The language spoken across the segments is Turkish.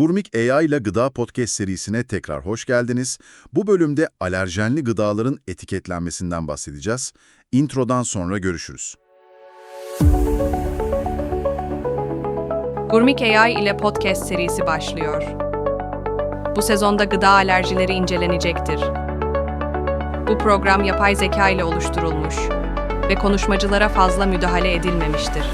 Gurmik AI ile Gıda Podcast serisine tekrar hoş geldiniz. Bu bölümde alerjenli gıdaların etiketlenmesinden bahsedeceğiz. Introdan sonra görüşürüz. Gurmik AI ile podcast serisi başlıyor. Bu sezonda gıda alerjileri incelenecektir. Bu program yapay zeka ile oluşturulmuş ve konuşmacılara fazla müdahale edilmemiştir.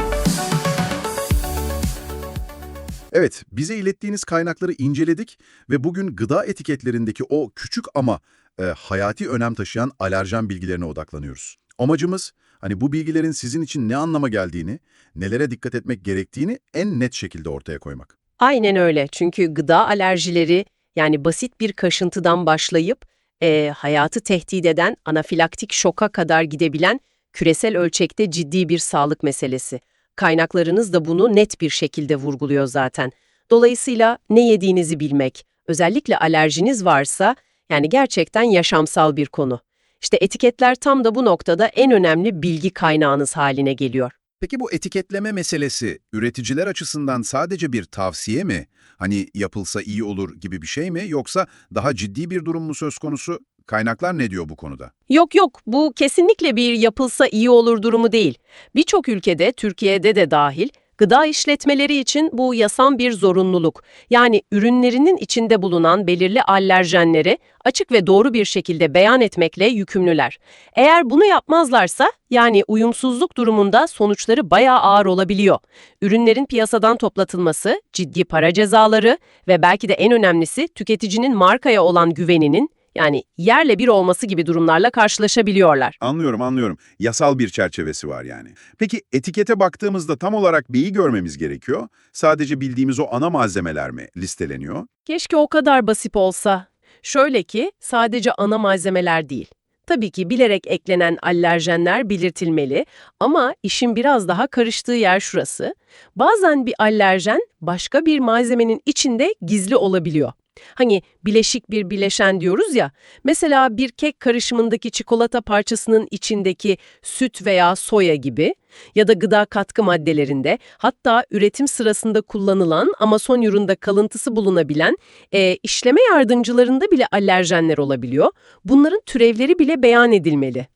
Evet, bize ilettiğiniz kaynakları inceledik ve bugün gıda etiketlerindeki o küçük ama e, hayati önem taşıyan alerjen bilgilerine odaklanıyoruz. Amacımız, hani bu bilgilerin sizin için ne anlama geldiğini, nelere dikkat etmek gerektiğini en net şekilde ortaya koymak. Aynen öyle. Çünkü gıda alerjileri yani basit bir kaşıntıdan başlayıp e, hayatı tehdit eden anafilaktik şoka kadar gidebilen küresel ölçekte ciddi bir sağlık meselesi. Kaynaklarınız da bunu net bir şekilde vurguluyor zaten. Dolayısıyla ne yediğinizi bilmek, özellikle alerjiniz varsa yani gerçekten yaşamsal bir konu. İşte etiketler tam da bu noktada en önemli bilgi kaynağınız haline geliyor. Peki bu etiketleme meselesi üreticiler açısından sadece bir tavsiye mi? Hani yapılsa iyi olur gibi bir şey mi? Yoksa daha ciddi bir durum mu söz konusu? Kaynaklar ne diyor bu konuda? Yok yok bu kesinlikle bir yapılsa iyi olur durumu değil. Birçok ülkede, Türkiye'de de dahil, gıda işletmeleri için bu yasal bir zorunluluk. Yani ürünlerinin içinde bulunan belirli allerjenleri açık ve doğru bir şekilde beyan etmekle yükümlüler. Eğer bunu yapmazlarsa yani uyumsuzluk durumunda sonuçları bayağı ağır olabiliyor. Ürünlerin piyasadan toplatılması, ciddi para cezaları ve belki de en önemlisi tüketicinin markaya olan güveninin yani yerle bir olması gibi durumlarla karşılaşabiliyorlar. Anlıyorum, anlıyorum. Yasal bir çerçevesi var yani. Peki etikete baktığımızda tam olarak neyi görmemiz gerekiyor? Sadece bildiğimiz o ana malzemeler mi listeleniyor? Keşke o kadar basit olsa. Şöyle ki sadece ana malzemeler değil. Tabii ki bilerek eklenen allerjenler belirtilmeli ama işin biraz daha karıştığı yer şurası. Bazen bir allerjen başka bir malzemenin içinde gizli olabiliyor. Hani bileşik bir bileşen diyoruz ya, mesela bir kek karışımındaki çikolata parçasının içindeki süt veya soya gibi ya da gıda katkı maddelerinde hatta üretim sırasında kullanılan ama son üründe kalıntısı bulunabilen e, işleme yardımcılarında bile alerjenler olabiliyor. Bunların türevleri bile beyan edilmeli.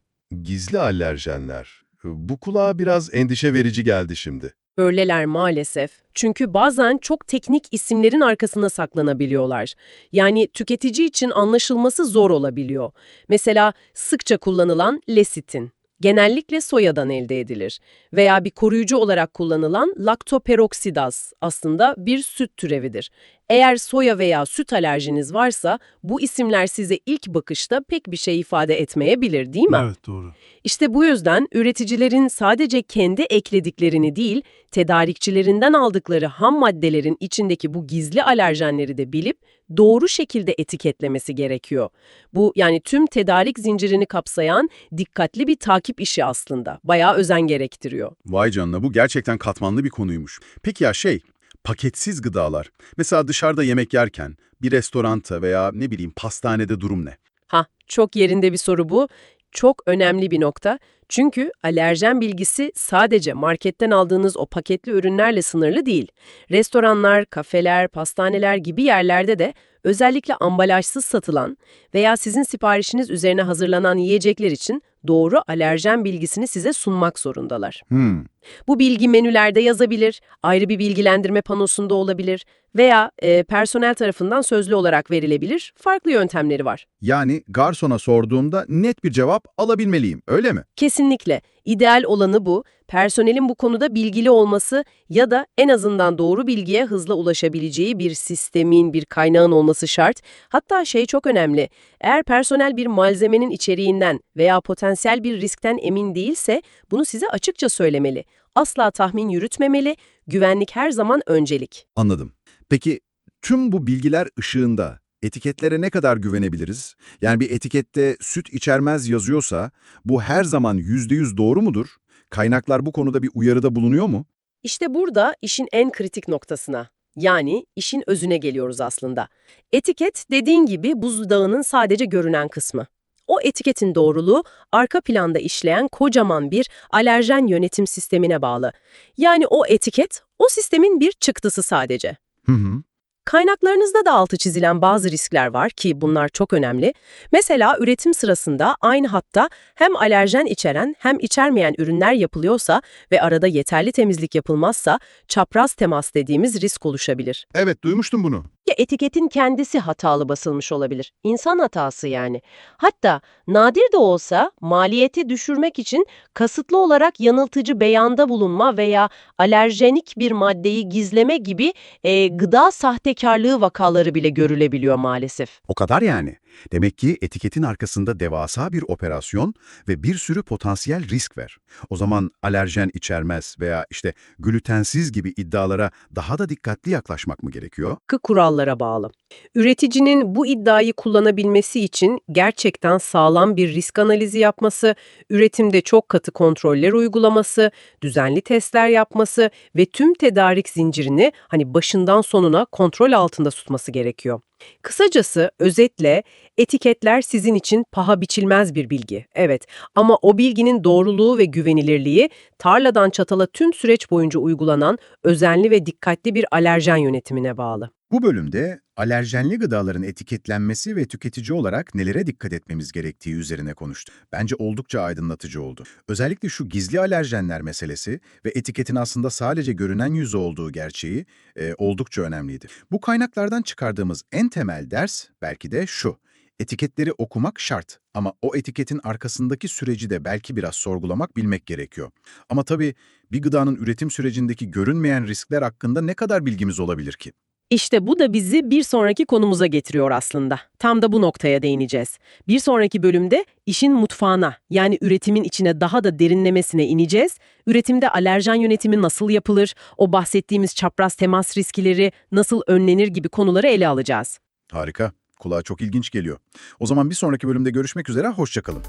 Gizli alerjenler. Bu kulağa biraz endişe verici geldi şimdi. Öyleler maalesef. Çünkü bazen çok teknik isimlerin arkasına saklanabiliyorlar. Yani tüketici için anlaşılması zor olabiliyor. Mesela sıkça kullanılan lesitin. Genellikle soyadan elde edilir. Veya bir koruyucu olarak kullanılan laktoperoksidaz aslında bir süt türevidir. Eğer soya veya süt alerjiniz varsa bu isimler size ilk bakışta pek bir şey ifade etmeyebilir değil mi? Evet doğru. İşte bu yüzden üreticilerin sadece kendi eklediklerini değil, tedarikçilerinden aldıkları ham maddelerin içindeki bu gizli alerjenleri de bilip doğru şekilde etiketlemesi gerekiyor. Bu yani tüm tedarik zincirini kapsayan dikkatli bir takip işi aslında. Bayağı özen gerektiriyor. Vay canına bu gerçekten katmanlı bir konuymuş. Peki ya şey, paketsiz gıdalar. Mesela dışarıda yemek yerken bir restoranta veya ne bileyim pastanede durum ne? Ha, çok yerinde bir soru bu. Çok önemli bir nokta. Çünkü alerjen bilgisi sadece marketten aldığınız o paketli ürünlerle sınırlı değil. Restoranlar, kafeler, pastaneler gibi yerlerde de özellikle ambalajsız satılan veya sizin siparişiniz üzerine hazırlanan yiyecekler için doğru alerjen bilgisini size sunmak zorundalar. Hmm. Bu bilgi menülerde yazabilir, ayrı bir bilgilendirme panosunda olabilir veya e, personel tarafından sözlü olarak verilebilir. Farklı yöntemleri var. Yani garsona sorduğumda net bir cevap alabilmeliyim, öyle mi? Kesinlikle. İdeal olanı bu. Personelin bu konuda bilgili olması ya da en azından doğru bilgiye hızla ulaşabileceği bir sistemin, bir kaynağın olması şart. Hatta şey çok önemli. Eğer personel bir malzemenin içeriğinden veya potansiyel bir riskten emin değilse bunu size açıkça söylemeli. Asla tahmin yürütmemeli. Güvenlik her zaman öncelik. Anladım. Peki tüm bu bilgiler ışığında etiketlere ne kadar güvenebiliriz? Yani bir etikette süt içermez yazıyorsa bu her zaman %100 doğru mudur? Kaynaklar bu konuda bir uyarıda bulunuyor mu? İşte burada işin en kritik noktasına, yani işin özüne geliyoruz aslında. Etiket dediğin gibi buzdağının sadece görünen kısmı. O etiketin doğruluğu arka planda işleyen kocaman bir alerjen yönetim sistemine bağlı. Yani o etiket o sistemin bir çıktısı sadece. Hı hı. Kaynaklarınızda da altı çizilen bazı riskler var ki bunlar çok önemli. Mesela üretim sırasında aynı hatta hem alerjen içeren hem içermeyen ürünler yapılıyorsa ve arada yeterli temizlik yapılmazsa çapraz temas dediğimiz risk oluşabilir. Evet, duymuştum bunu. Etiketin kendisi hatalı basılmış olabilir. İnsan hatası yani. Hatta nadir de olsa maliyeti düşürmek için kasıtlı olarak yanıltıcı beyanda bulunma veya alerjenik bir maddeyi gizleme gibi e, gıda sahtekarlığı vakaları bile görülebiliyor maalesef. O kadar yani. Demek ki etiketin arkasında devasa bir operasyon ve bir sürü potansiyel risk var. O zaman alerjen içermez veya işte glutensiz gibi iddialara daha da dikkatli yaklaşmak mı gerekiyor? Hakkı kurallara bağlı. Üreticinin bu iddiayı kullanabilmesi için gerçekten sağlam bir risk analizi yapması, üretimde çok katı kontroller uygulaması, düzenli testler yapması ve tüm tedarik zincirini hani başından sonuna kontrol altında tutması gerekiyor. Kısacası, özetle, etiketler sizin için paha biçilmez bir bilgi. Evet ama o bilginin doğruluğu ve güvenilirliği tarladan çatala tüm süreç boyunca uygulanan özenli ve dikkatli bir alerjen yönetimine bağlı. Bu bölümde alerjenli gıdaların etiketlenmesi ve tüketici olarak nelere dikkat etmemiz gerektiği üzerine konuştuk. Bence oldukça aydınlatıcı oldu. Özellikle şu gizli alerjenler meselesi ve etiketin aslında sadece görünen yüzü olduğu gerçeği e, oldukça önemliydi. Bu kaynaklardan çıkardığımız en temel ders belki de şu. Etiketleri okumak şart ama o etiketin arkasındaki süreci de belki biraz sorgulamak, bilmek gerekiyor. Ama tabii bir gıdanın üretim sürecindeki görünmeyen riskler hakkında ne kadar bilgimiz olabilir ki? İşte bu da bizi bir sonraki konumuza getiriyor aslında. Tam da bu noktaya değineceğiz. Bir sonraki bölümde işin mutfağına yani üretimin içine daha da derinlemesine ineceğiz. Üretimde alerjen yönetimi nasıl yapılır, o bahsettiğimiz çapraz temas riskleri nasıl önlenir gibi konuları ele alacağız. Harika. Kulağa çok ilginç geliyor. O zaman bir sonraki bölümde görüşmek üzere, hoşçakalın.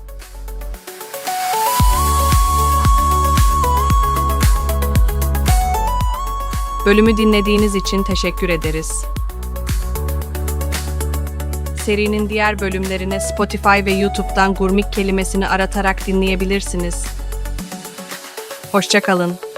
Bölümü dinlediğiniz için teşekkür ederiz. Serinin diğer bölümlerini Spotify ve YouTube'dan gurmik kelimesini aratarak dinleyebilirsiniz. Hoşçakalın.